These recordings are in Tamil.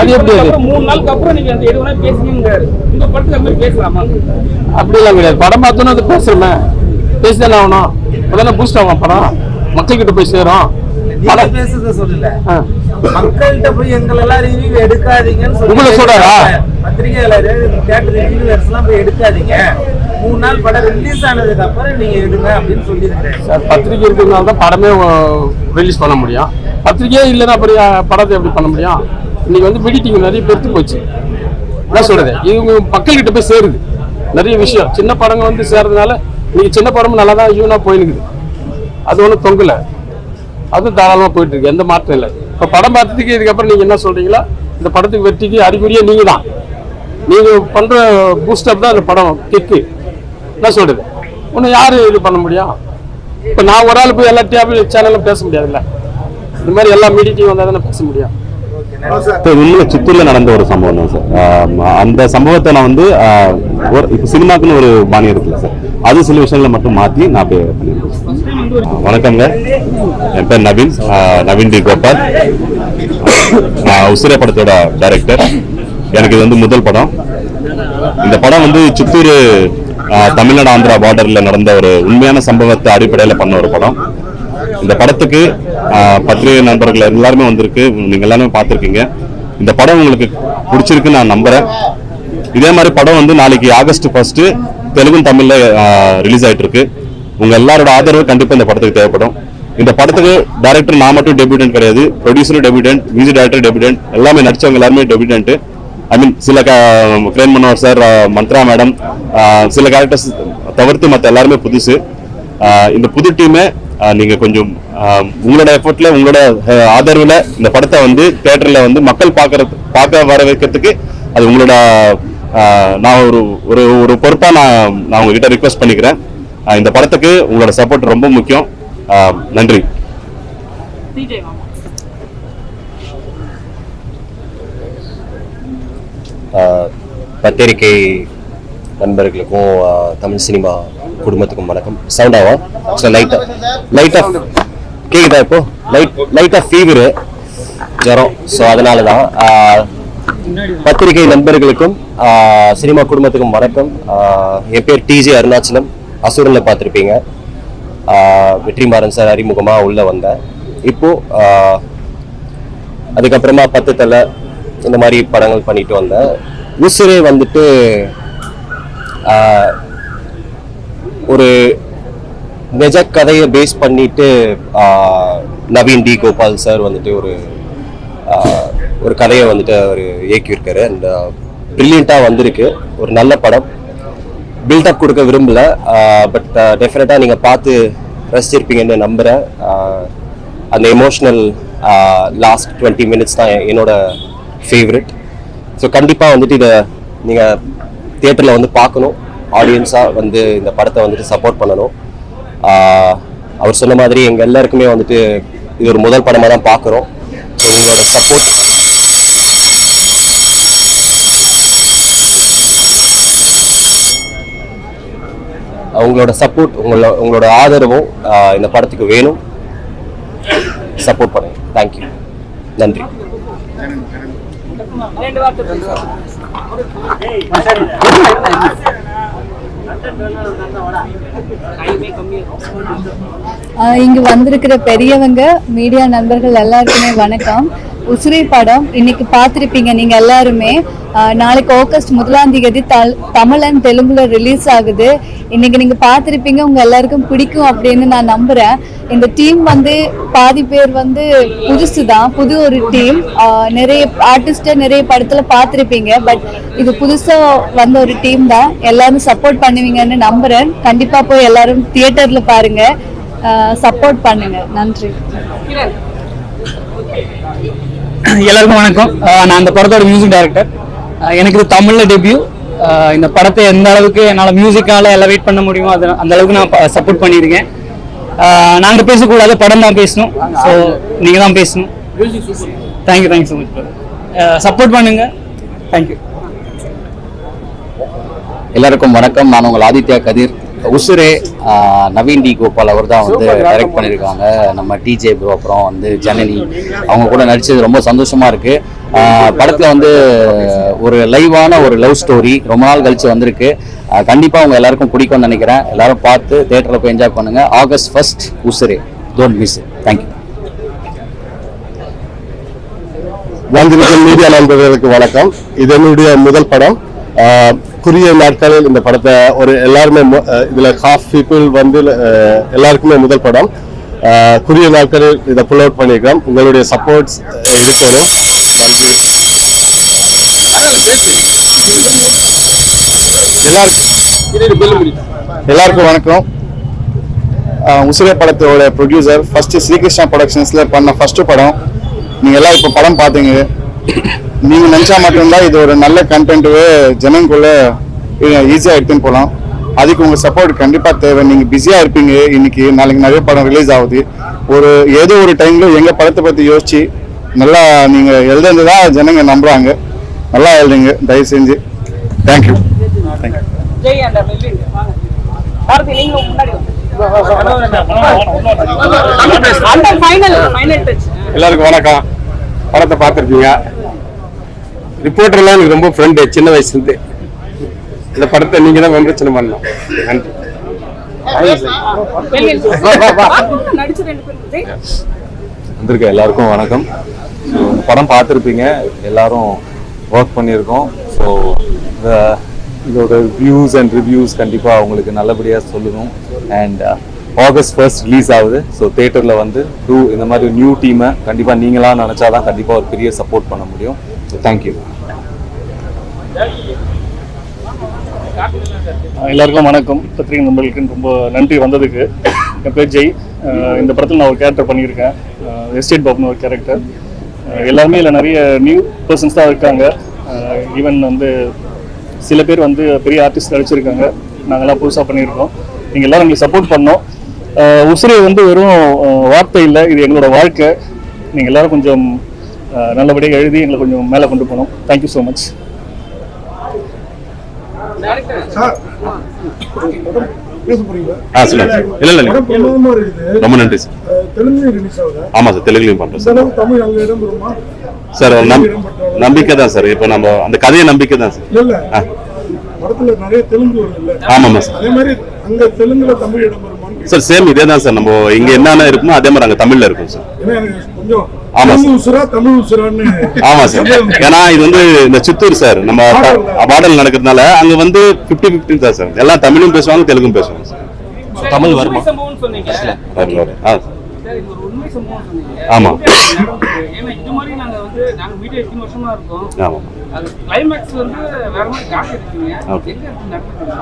அது எப்படி மூணு நாளுக்கு அப்புறம் நீங்க அந்த எது வேணா பேசுங்கிறாரு உங்க படத்துக்கு அந்த மாதிரி பேசலாமா? அப்படிலாம் கிடையாது. படம் பார்த்தோன்னே அது பேசுறமே. பேசிதானே ஆகணும். அப்பதானே பூஸ்ட் ஆகும் படம். மக்கள்கிட்ட போய் சேரும். படம். பேசுறத சொல்லல. மக்கள்கிட்ட போய் எங்களெல்லாம் ரிவ்யூ எடுக்காதீங்கன்னு சொல்லி சொல்றாரா? பத்திரிகையாளர் தேட்டர் ரிவ்யூவர்ஸ் எல்லாம் போய் எடுக்காதீங்க. மூணு நாள் படம் ரிலீஸ் ஆனதுக்கு அப்புறம் நீங்க எடுங்க அப்படின்னு சொல்லியிருக்கேன் சார் பத்திரிக்கை இருக்கிறதுனால தான் படமே ரிலீஸ் பண்ண முடியும். பத்திரிக்கையே இல்லைன்னா அப்புறம் யா- படத்தை எப்படி பண்ண முடியும்? இன்னைக்கு வந்து மீட்டிங் நிறைய பெருத்து போச்சு. என்ன சொல்றது? இவங்க மக்கள்கிட்ட போய் சேருது. நிறைய விஷயம். சின்ன படங்கள் வந்து சேர்றதுனால இன்னைக்கு சின்ன படமும் நல்லா தான் ஈவனாக போயிருக்குது அது ஒன்றும் தொங்கல. அதுவும் தாராளமாக போயிட்டு இருக்கு. எந்த மாற்றம் இல்லை. இப்போ படம் பார்த்ததுக்கு இதுக்கப்புறம் நீங்கள் என்ன சொல்றீங்களா? இந்த படத்துக்கு வெற்றிக்கு அறிகுறியே நீங்கள் தான் நீங்கள் பண்ணுற பூஸ்டப் தான் இந்த படம் கிக்கு என்ன சொல்றது? ஒன்றும் யார் இது பண்ண முடியும்? இப்போ நான் ஒரு ஆள் போய் எல்லா டிவி சேனலும் பேச முடியாதுல்ல. இந்த மாதிரி எல்லா மீடியத்தையும் வந்தால் தானே பேச முடியும்? இப்போ உண்மையில சித்தூர்ல நடந்த ஒரு சம்பவம் தான் சார். அந்த சம்பவத்தை நான் வந்து ஒரு இப்போ சினிமாக்குன்னு ஒரு பாணி இருக்குல்ல சார். அது சில விஷயங்களை மட்டும் மாற்றி நான் அப்படியே பண்ணியிருக்கேன். வணக்கங்க என் பேர் நவீன் நவீன் டி. கோபால். நான் படத்தோட டைரக்டர் எனக்கு இது வந்து முதல் படம். இந்த படம் வந்து சித்தூர் தமிழ்நாடு ஆந்திரா பார்டரில் நடந்த ஒரு உண்மையான சம்பவத்தை அடிப்படையில் பண்ண ஒரு படம். இந்த படத்துக்கு பத்திரிகை நண்பர்கள் எல்லாருமே வந்திருக்கு. நீங்க எல்லாருமே பார்த்துருக்கீங்க. இந்த படம் உங்களுக்கு பிடிச்சிருக்குன்னு நான் நம்புறேன். இதே மாதிரி படம் வந்து நாளைக்கு ஆகஸ்ட் ஃபர்ஸ்ட் தெலுங்கும் தமிழ்ல ரிலீஸ் ஆயிட்டு இருக்கு உங்க எல்லாரோட ஆதரவு கண்டிப்பா இந்த படத்துக்கு தேவைப்படும். இந்த படத்துக்கு டைரக்டர் நான் மட்டும் டெபியூட்டன்ட் கிடையாது. ப்ரொடியூசரும் டெபியூட்டன்ட் மியூசிக் டைரக்டர் டெபியூட்டன்ட் எல்லாமே நடிச்சவங்க எல்லாருமே டெபியூட்டன்ட் ஐ மீன் சில crane Manohar sir Mantra madam சில கேரக்டர்ஸ் தவிர்த்து மற்ற எல்லாருமே புதுசு. இந்த புது டீமே நீங்க கொஞ்சம் உங்களோட எஃபர்ட்ல உங்களோட ஆதரவுல இந்த படத்தை வந்து தியேட்டர்ல வந்து மக்கள் பார்க்கறது பார்க்க வர வைக்கிறதுக்கு அது உங்களோட நான் ஒரு ஒரு ஒரு பொறுப்பா நான் நான் உங்ககிட்ட ரிக்வெஸ்ட் பண்ணிக்கிறேன். இந்த படத்துக்கு உங்களோட சப்போர்ட் ரொம்ப முக்கியம். நன்றி. பத்திரிகை நண்பர்களுக்கும் தமிழ் சினிமா குடும்பத்துக்கும் வணக்கம். சவுண்டாவா லைட்டாக லைட்டாக கேக்குதா இப்போ? லைட் லைட்டாக ஃபீவரு ஜுரம். ஸோ அதனால தான் பத்திரிகை நண்பர்களுக்கும் சினிமா குடும்பத்துக்கும் வணக்கம். என் பேர் டிஜே அருணாச்சலம். அசுரனில் பார்த்துருப்பீங்க. வெற்றிமாறன் சார் அறிமுகமாக உள்ளே வந்தேன். இப்போது அதுக்கப்புறமா பத்து தலை இந்த மாதிரி படங்கள் பண்ணிட்டு வந்தேன். உசுரே வந்துட்டு ஒரு நிஜ கதையை பேஸ் பண்ணிட்டு நவீன் டி கோபால் சார் வந்துட்டு ஒரு ஒரு கதையை வந்துட்டு அவர் இயக்கியிருக்காரு. அண்ட் ப்ரில்லியண்ட்டாக வந்திருக்கு. ஒரு நல்ல படம். பில்டப் கொடுக்க விரும்பல. பட் டெஃபினட்டாக நீங்கள் பார்த்து ரசிச்சிருப்பீங்கன்னு நம்புகிறேன் அந்த எமோஷ்னல் லாஸ்ட் டுவெண்ட்டி மினிட்ஸ் தான் என்னோட ஃபேவரட் ஸோ கண்டிப்பாக வந்துட்டு இதை நீங்கள் தியேட்டரில் வந்து பார்க்கணும். ஆடியன்ஸாக வந்து இந்த படத்தை வந்துட்டு சப்போர்ட் பண்ணணும். அவர் சொன்ன மாதிரி எங்கள் எல்லாருக்குமே வந்துட்டு இது ஒரு முதல் படமாக தான் பார்க்குறோம். உங்களோட சப்போர்ட் உங்களோட சப்போர்ட் உங்களோட உங்களோட ஆதரவும் இந்த படத்துக்கு வேணும். சப்போர்ட் பண்ணுங்க. தேங்க்யூ நன்றி. ரெண்டு வார்த்தை இங்கு வந்திருக்கிற பெரியவங்க மீடியா நண்பர்கள் எல்லாருக்குமே வணக்கம். உசுரை படம் இன்னைக்கு பார்த்துருப்பீங்க நீங்க எல்லாருமே. நாளைக்கு ஆகஸ்ட் முதலாம் தேதி தமிழன் தமிழ் அண்ட் தெலுங்குல ரிலீஸ் ஆகுது. இன்னைக்கு நீங்க பார்த்துருப்பீங்க உங்க எல்லாருக்கும் பிடிக்கும் அப்படின்னு நான் நம்புறேன். இந்த டீம் வந்து பாதி பேர் வந்து புதுசு தான் புது ஒரு டீம் நிறைய ஆர்டிஸ்டை நிறைய படத்துல பார்த்துருப்பீங்க. பட் இது புதுசா வந்த ஒரு டீம் தான். எல்லாரும் சப்போர்ட் பண்ணி பண்ணுவீங்கன்னு நம்புறேன். கண்டிப்பா போய் எல்லாரும் தியேட்டர்ல பாருங்க. சப்போர்ட் பண்ணுங்க. நன்றி. எல்லாருக்கும் வணக்கம். நான் அந்த படத்தோட மியூசிக் டைரக்டர் எனக்கு இது தமிழ்ல டெபியூ இந்த படத்தை எந்த அளவுக்கு என்னால் மியூசிக்கால எலவேட் பண்ண முடியுமோ அது அந்த அளவுக்கு நான் சப்போர்ட் பண்ணியிருக்கேன். நாங்கள் பேசக்கூடாது படம் தான் பேசணும். ஸோ நீங்கள் தான் பேசணும். Thank you thank you so much support பண்ணுங்க. தேங்க்யூ எல்லாருக்கும் வணக்கம். நான் உங்கள் ஆதித்யா கதிர். உசுரே நவீன் டி கோபால் அவர் தான் வந்து டைரக்ட் பண்ணியிருக்காங்க நம்ம டிஜே ப்ரோ அப்புறம் வந்து ஜனனி. அவங்க கூட நடிச்சது ரொம்ப சந்தோஷமா இருக்கு. ஆஹ் படத்துல வந்து ஒரு லைவான ஒரு லவ் ஸ்டோரி ரொம்ப நாள் கழிச்சு வந்திருக்கு. ஆஹ் கண்டிப்பா உங்க எல்லாருக்கும் பிடிக்கும்னு நினைக்கிறேன். எல்லாரும் பார்த்து தேட்டர்ல போய் என்ஜாய் பண்ணுங்க. August first Usure. Don't miss thank you வந்திருக்கும் மீடியா நண்பர்களுக்கு வணக்கம். இது என்னுடைய முதல் படம். குறுகிய நாட்களில் இந்த படத்தை ஒரு எல்லாருமே இதுல ஹாஃப் பீப்புள் வந்து எல்லாருக்குமே முதல் படம். குறுகிய நாட்களில் இதை புல் அவுட் பண்ணியிருக்கோம் உங்களுடைய சப்போர்ட்ஸ் எல்லாருக்கும் வணக்கம். உசிரை படத்தோட ப்ரொடியூசர் ஃபர்ஸ்ட் ஸ்ரீகிருஷ்ணா ப்ரொடக்ஷன்ஸ்ல பண்ண ஃபர்ஸ்ட் படம். நீங்க எல்லாம் இப்போ படம் பார்த்தீங்க. நீங்க நினைச்சா மட்டும்தான் இது ஒரு நல்ல கண்டென்ட்டுவே ஜனங்குள்ள ஈஸியாக எடுத்துன்னு போகலாம் அதுக்கு உங்க சப்போர்ட் கண்டிப்பா தேவை. நீங்க பிஸியா இருப்பீங்க. இன்னைக்கு நாளைக்கு நிறைய படம் ரிலீஸ் ஆகுது. ஒரு ஏதோ ஒரு டைம்ல எங்க படத்தை பத்தி யோசிச்சு நல்லா நீங்க எழுதுனதா ஜனங்க நம்புறாங்க. நல்லா எழுதுங்க. தயவு செஞ்சு. தேங்க்யூ தேங்க்யூ முன்னாடி டச் எல்லாருக்கும் வணக்கம். படத்தை பார்த்துருப்பீங்க. ரிப்போர்ட்டர்லாம் எனக்கு ரொம்ப ஃப்ரெண்டு சின்ன வயசுலேருந்து. இந்த படத்தை நீங்கள் தான் விமர்சனம் பண்ணணும். நன்றி. வந்திருக்க எல்லாருக்கும் வணக்கம். படம் பார்த்துருப்பீங்க. எல்லாரும் ஒர்க் பண்ணியிருக்கோம். ஸோ இந்த இதோட வியூஸ் அண்ட் ரிவ்யூஸ் கண்டிப்பாக உங்களுக்கு நல்லபடியாக சொல்லணும். அண்ட் ஆகஸ்ட் ஃபர்ஸ்ட் ரிலீஸ் ஆகுது. ஸோ தேட்டரில் வந்து டூ இந்த மாதிரி நியூ டீமை கண்டிப்பாக நீங்களாம் நினச்சா தான் கண்டிப்பாக ஒரு பெரிய சப்போர்ட் பண்ண முடியும். தேங்க்யூ எல்லாருக்கும் வணக்கம். பத்திரிகை நண்பர்களுக்கு ரொம்ப நன்றி வந்ததுக்கு. என் பேர் ஜெய். இந்த படத்தில் நான் ஒரு கேரக்டர் பண்ணியிருக்கேன். எஸ்டேட் பாப்னு ஒரு கேரக்டர் எல்லாருமே இதில் நிறைய நியூ பர்சன்ஸ் தான் இருக்காங்க. ஈவன் வந்து சில பேர் வந்து பெரிய ஆர்டிஸ்ட் நடிச்சிருக்காங்க. நாங்கள்லாம் புதுசாக பண்ணியிருக்கோம். நீங்கள் எல்லோரும் எங்களுக்கு சப்போர்ட் பண்ணோம். அஹ் உசிரை வந்து வெறும் வார்த்தை இல்லை. இது எங்களோட வாழ்க்கை. நீங்கள் எல்லோரும் கொஞ்சம் நல்லபடியாக எழுதி எங்களை கொஞ்சம் மேலே கொண்டு போகணும் தேங்க்யூ ஸோ மச் ஆ சொல்லுங்க. இல்லை இல்லை ரொம்ப நன்றி ஆமாம் சார் தெலுங்குலையும் பண்ணுறோம் சார். நம்பிக்கை தான் சார். இப்போ நம்ம அந்த கதையை நம்பிக்கை தான் சார். படத்துல நிறைய தெலுங்கு வருது இல்ல ஆமாம் சார். அதே மாதிரி அங்க தெலுங்குல தமிழ் இடம் வருமான்னு சார் சேம் இதே தான் சார். நம்ம இங்க என்னென்ன இருக்குமோ அதே மாதிரி அங்க தமிழ்ல இருக்கும் சார். கொஞ்சம் ஆமா சார். ஆமா சார். ஏன்னா இது வந்து இந்த சித்தூர் சார். நம்ம பாடல் நடக்கிறதுனால அங்க வந்து 50 50 தான் சார். எல்லாம் தமிழும் பேசுவாங்க தெலுங்கும் பேசுவாங்க சார். தமிழ் வருமா? உண்மை சம்பவம்னு சொன்னீங்க. வரும், வரும். ஆ. சார் இது ஒரு உண்மை சம்பவம் சொன்னீங்க. ஆமா.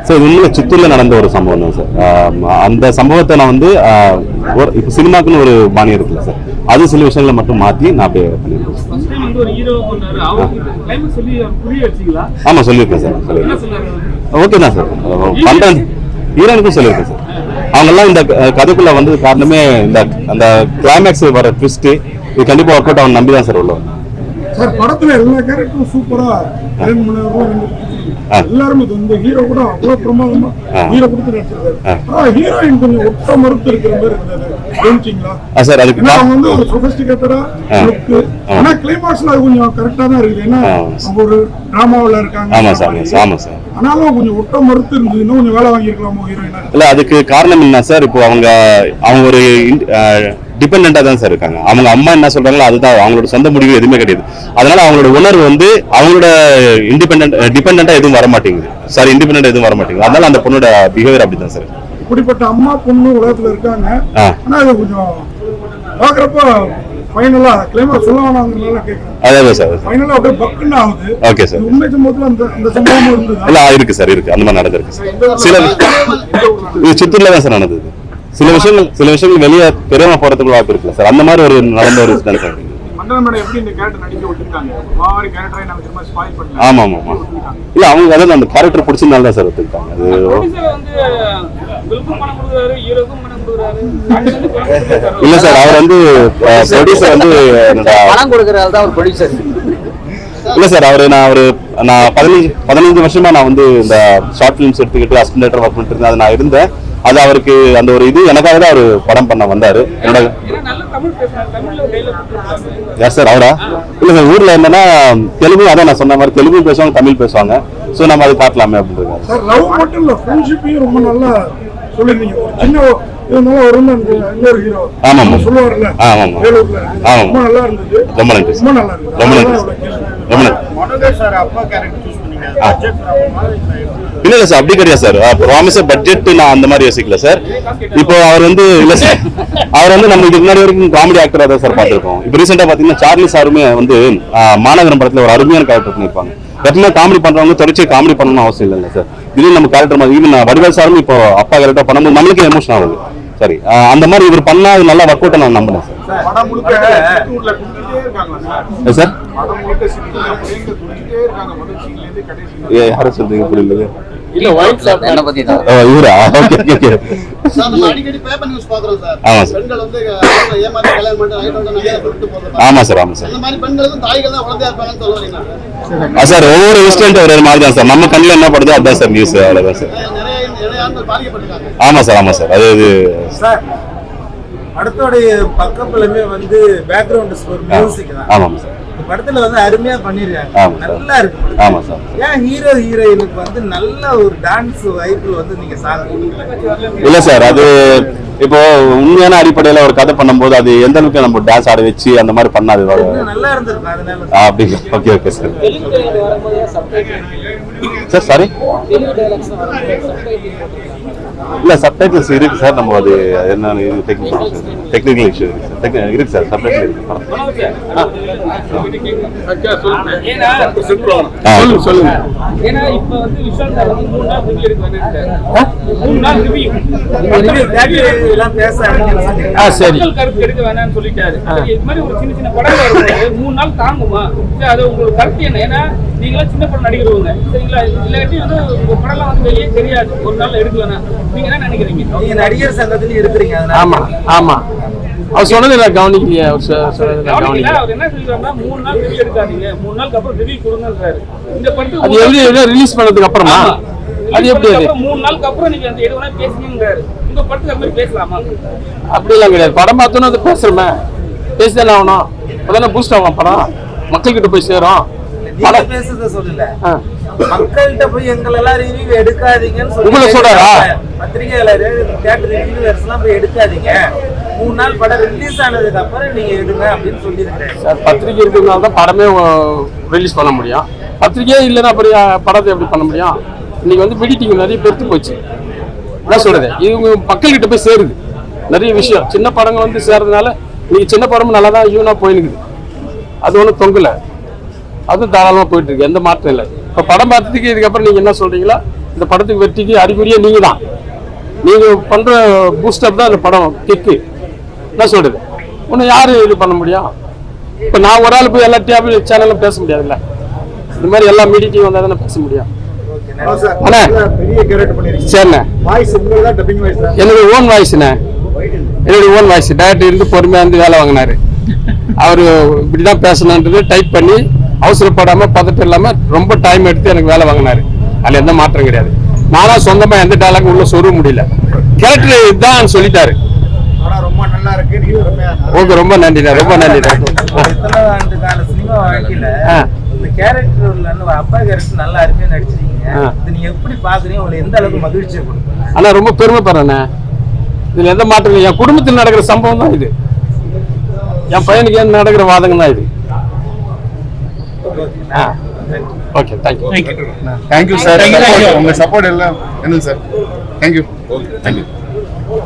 சார் இது உண்மையில சித்தூர்ல நடந்த ஒரு சம்பவம் தான் சார். அந்த சம்பவத்தை நான் வந்து இப்போ சினிமாக்குன்னு ஒரு பாணி இருக்குல்ல சார். அது சில விஷயங்களை மட்டும் மாத்தி நான் அப்படியே பண்ணிருக்கேன் ஃபர்ஸ்ட் டைம் வந்து ஒரு ஹீரோ கொண்டாரு. அவருக்கு கிளைமேக்ஸ் சொல்லி புரிய வச்சீங்களா? ஆமா சொல்லியிருக்கேன் சார். சொல்லியிருக்கேன். ஓகே தான் சார். பண்றேன். ஹீரோனுக்கும் சொல்லியிருக்கேன் சார். அவங்கெல்லாம் இந்த கதைக்குள்ள வந்தது காரணமே இந்த அந்த கிளைமேக்ஸ் வர ட்விஸ்ட் இது கண்டிப்பா ஒர்க் அவுட் அவன் நம்பி தான் சார் உள்ள. சார் படத்துல எல்லா கேரக்டரும் சூப்பரா எல்லாருமே இந்த ஹீரோ கூட அவ்வளவு பிரமாதமா. ஹீரோ கொடுத்து நடிச்சிருக்காரு. ஆனா ஹீரோயின் கொஞ்சம் ஒட்ட மறுத்து இருக்கிற மாதிரி இருந்தது. கவனிச்சிங்களா சார் அதுக்கு அவங்க வந்து ஒரு சொபிஸ்டிகேட்டடா ஆ. ஆனா கிளைமாக்ஸ்ல அது கொஞ்சம் கரெக்டா தான் இருக்குது. ஏன்னா. அவங்க ஒரு டிராமாவுல இருக்காங்க. ஆமா சார் ஆமா சார், ஆமா சார். ஆனாலும் கொஞ்சம் ஒட்ட மறுத்து இருந்தது. இன்னும் கொஞ்சம் வேலை வாங்கியிருக்கலாமோ ஹீரோயினா இல்ல அதுக்கு காரணம் என்ன சார்? இப்போ அவங்க அவங்க ஒரு டிபெண்டா தான் சார் இருக்காங்க. அவங்க அம்மா என்ன சொல்றாங்களோ அதுதான். அவங்களோட சொந்த முடிவு எதுவுமே கிடையாது. அதனால அவங்களோட உணர்வு வந்து அவங்களோட இண்டிபெண்ட் டிபெண்டா எதுவும் வர மாட்டேங்குது சார் இண்டிபெண்டா எதுவும் வர மாட்டேங்குது அதனால அந்த பொண்ணோட பிஹேவியர் அப்படிதான் சார் இப்படிப்பட்ட அம்மா பொண்ணு உலகத்துல இருக்காங்க. ஆ. ஆனா அது கொஞ்சம் பாக்குறப்ப ஃபைனலா கிளைமாக்ஸ் சொல்ல வேணாங்கிறதுனால கேட்கறேன். அதே சார் ஃபைனலா அப்படியே பக்குன்னு ஆகுது. ஓகே சார் உண்மை சம்பவத்துல அந்த அந்த சம்பவம் இருந்தது இல்ல இருக்கு சார் இருக்கு. அந்த மாதிரி நடந்திருக்கு சார் சில இது சித்தூர்ல தான் சார் நடந்தது. சில விஷயங்கள் சில விஷயங்கள் வெளியே பெரியமா போறதுக்கு வாய்ப்பு இருக்குல்ல சார்? அந்த மாதிரி ஒரு நடந்த ஒரு incident சார். மண்டல மேடம் எப்படி இந்த கேரக்டர் நடிக்க விட்டுருக்காங்க மாவாரி கேரக்டரை நம்ம திரும்ப ஸ்பாயில் பண்ணல. ஆமா ஆமா ஆமா இல்ல அவங்க அதாவது அந்த கேரக்டர் பிடிச்சதுனால தான் சார் ஒத்துக்கிட்டாங்க. அது. இல்ல சார் அவர் வந்து ப்ரொடியூசர் வந்து பணம் கொடுக்கறது தான் ஒரு ப்ரொடியூசர் இல்ல சார் அவரு நான் ஒரு நான் பதினஞ்சு பதினஞ்சு வருஷமா நான் வந்து இந்த ஷார்ட் ஃபிலிம்ஸ் எடுத்துக்கிட்டு அசிஸ்டன்ட் ஒர்க் பண்ணிட்டு இருந்தேன். அது நான் இருந்தேன். அது அவருக்கு அந்த ஒரு இது எனக்காக தான் அவர் படம் பண்ண வந்தாரு. என்னோட எஸ் சார் அவரா? இல்ல சார் ஊர்ல என்னன்னா தெலுங்கு அதான் நான் சொன்ன மாதிரி தெலுங்கு பேசுவாங்க தமிழ் பேசுவாங்க. ஸோ நம்ம அது காட்டலாமே அப்படின்னு சார் இல்ல ஆமாம், ஆமாம். சொல்லுவார்ல ஆமாம், ஆமாம். ரொம்ப நல்லா இருந்தது. ரொம்ப நன்றி ரொம்ப நல்லா இருந்தது. ரொம்ப நன்றி ரொம்ப நன்றி. சார் அப்பா கேரக்டர் சூஸ் பண்ணீங்க. ஆ. இல்ல இல்ல சார் அப்படி கிடையாது சார் ப்ராமிஸ் பட்ஜெட் நான் அந்த மாதிரி யோசிக்கல சார் இப்போ அவர் வந்து இல்ல சார் அவர் வந்து நம்ம இதுக்கு முன்னாடி வரைக்கும் காமெடி ஆக்டரா தான் சார் பார்த்திருக்கோம். இப்போ ரீசெண்டா பாத்தீங்கன்னா சார்லி சாருமே வந்து மாநகரம் படத்துல ஒரு அருமையான கேரக்டர் பண்ணிருப்பாங்க. எப்பவுமே காமெடி பண்றவங்க தொடர்ச்சி காமெடி பண்ணணும்னு அவசியம் இல்லைங்க சார் இதுவும் நம்ம கேரக்டர் மாதிரி ஈவன் வடிவேல் சாரும் இப்போ அப்பா கேரக்டர் பண்ணும்போது நம்மளுக்கு எமோஷன் ஆகுது. சரி அந்த மாதிரி இவர் பண்ணா அது நல்லா ஒர்க் அவுட் நான் நம்பினேன் சார் சார் ஏ யாரை சொல்றீங்க புரியல இல்ல ஒயிட் ஷாப் என்னை பத்தி தான்? ஓ இவரா? Okay okay okay. சார் நம்ம அடிக்கடி பேப்பர் நியூஸ் பாக்குறோம் சார். ஆமா சார். பெண்கள் வந்து அவங்களை ஏமாத்தி கல்யாணம் பண்ணிட்டு நைட் வந்து நிறைய சொல்லிட்டு போறது ஆமா சார் ஆமா சார். மாதிரி தாய்கள் தான் இருப்பாங்கன்னு ஒவ்வொரு இன்ஸ்டன்ட் ஒரு மாதிரி தான் சார். நம்ம கண்ணில் என்ன படுதோ அதுதான் சார் நியூஸ் அவ்வளோதான் சார். ஆமா சார் ஆமா சார். அது இது சார் படத்தோடைய பக்கப்புலமே வந்து பேக்ரவுண்ட் ஸ்கோர் மியூசிக் தான். ஆமாம் சார். இந்த படத்துல வந்து அருமையா பண்ணிருக்காங்க. நல்லா இருக்கு. ஆமா சார். ஏன் ஹீரோ ஹீரோயினுக்கு வந்து நல்ல ஒரு டான்ஸ் வைப்பு வந்து நீங்க கொடுக்கல இல்ல சார் அது இப்போ உண்மையான அடிப்படையில ஒரு கதை பண்ணும்போது அது எந்த அளவுக்கு நம்ம டான்ஸ் ஆட வச்சு அந்த மாதிரி பண்ணாது நல்லா இருந்திருக்கும் அதனால ஆ, அப்படி okay okay sir. Sir sorry இல்ல சப்டைட்டில்ஸ் இருக்கு சார் நம்ம அது என்னன்னு டெக்னிக்கல் டெக்னிக்கல் இஷ்யூ இருக்கு. சார் Techni- இருக்கு சார் சப்டைட்டில் இருக்கு படம். ஆ. சொல்லுங்க சொல்லுங்க. ஏன்னா இப்ப வந்து விஷால் சார் வந்து மூணு நாள் ரிவ்யூ எடுக்க வேணாம் மூணு நாள் ரிவ்யூ எல்லாம் பேசாதீங்கன்னு சொல்லி ஆ சரி. கருத்து எடுக்க வேணாம்னு சொல்லிட்டாரு. இது மாதிரி ஒரு சின்ன சின்ன படம் வரும்போது மூணு நாள் தாங்குமா? அது உங்களுக்கு கருத்து என்ன? ஏன்னா நீங்களாம் சின்ன படம் நடிக்கிறவங்க சரிங்களா? இல்லாட்டி வந்து உங்க படம்லாம் வந்து வெளியே தெரியாது. ஒரு நாள் எடுக்க வேணாம். நீங்க என்ன நினைக்கிறீங்க? நீங்க நடிகர் இருக்கிறீங்க அதனால. ஆமா ஆமா. அவர் சொன்னது நான் கவனிக்கலையே அவர் சொ- சொன்னது நான் கவனிக்கல. கவனிக்கல. அவர் என்ன சொல்றாருன்னா மூணு நாள் ரிவ்யூ எடுக்காதீங்க. மூணு நாளுக்கு அப்புறம் ரிவ்யூ கொடுங்கன்றாரு. இந்த படத்துக்கு அது எப்படி ரிலீஸ் பண்ணதுக்கு அப்புறமா. அது எப்படி அது? மூணு நாளுக்கு அப்புறம் நீங்க அந்த எடுவனா பேசுங்கிறாரு உங்க படத்துக்கு பேசலாமா? அப்படிலாம் கிடையாது. படம் பார்த்தோன்னு அது பேசுறோமே. பேசிதானே ஆகணும். அப்பதானே பூஸ்ட் ஆகும் படம். மக்கள்கிட்ட போய் சேரும். படம் பேசுறத சொல்லல. மக்கள்கிட்ட போய் எங்களெல்லாம் ரிவ்யூ எடுக்காதீங்கன்னு உங்களை சொல்றாரா? பத்திரிகையில தேட்டர் ரிவ்யூவர்ஸ் எல்லாம் போய் எடுக்காதீங்க. மூணு நாள் படம் ரிலீஸ் ஆனதுக்கு அப்புறம் நீங்க எடுங்க அப்படின்னு சொல்லியிருக்கேன் சார் பத்திரிக்கை இருக்கிறதுனால தான் படமே ரிலீஸ் பண்ண முடியும். பத்திரிக்கையே இல்லைன்னா அப்புறம் யா- படத்தை எப்படி பண்ண முடியும்? இன்னைக்கு வந்து மீட்டிங் நிறைய பெருத்து போச்சு. என்ன சொல்றது? இவங்க மக்கள்கிட்ட போய் சேருது. நிறைய விஷயம். சின்ன படங்கள் வந்து சேர்றதுனால இன்னைக்கு சின்ன படமும் நல்லா தான் யூனா போயினுக்குது. அது ஒன்றும் தொங்கல. அதுவும் தாராளமாக போயிட்டு இருக்கு எந்த மாற்றம் இல்லை. இப்போ படம் பார்த்ததுக்கு இதுக்கப்புறம் நீங்கள் என்ன சொல்றீங்களா? இந்த படத்துக்கு வெற்றிக்கு அறிகுறியே நீங்கள் தான் நீங்கள் பண்ணுற பூஸ்டப் தான் இந்த படம் கிக்கு என்ன சொல்றது? ஒன்று யார் இது பண்ண முடியும்? இப்போ நான் ஒரு ஆள் போய் எல்லா டேபிள் சேனலும் பேச முடியாதுல்ல. இந்த மாதிரி எல்லா மீடியத்தையும் வந்தால் தானே பேச முடியும். என்னுடைய ஓன் வாய்ஸ்ண்ணே என்னுடைய ஓன் வாய்ஸ் டேரக்டர் இருந்து பொறுமையாக இருந்து வேலை வாங்கினாரு. அவர் இப்படி தான் பேசணுன்றது டைப் பண்ணி அவசரப்படாம பதட்டம் இல்லாம ரொம்ப டைம் எடுத்து எனக்கு வேலை வாங்கினாரு. அதுல எந்த மாற்றம் கிடையாது. நானா சொந்தமா எந்த டைலாக் உள்ள சொல்ல முடியல. கேரக்டர் இதுதான் சொல்லிட்டாரு. ஓகே ரொம்ப நன்றிண்ணே ரொம்ப நன்றிண்ணே ஆனா ரொம்ப பெருமைப்படுறேண்ணே. இதுல எந்த மாற்றம் என் குடும்பத்தில் நடக்கிற சம்பவம் தான் இது. என் பையனுக்கு ஏன் நடக்கிற வாதகம் தான் இது. Okay thank you thank you sir உங்க சப்போர்ட் எல்லாம் என்ன சார் தேங்க்யூ தேங்க்யூ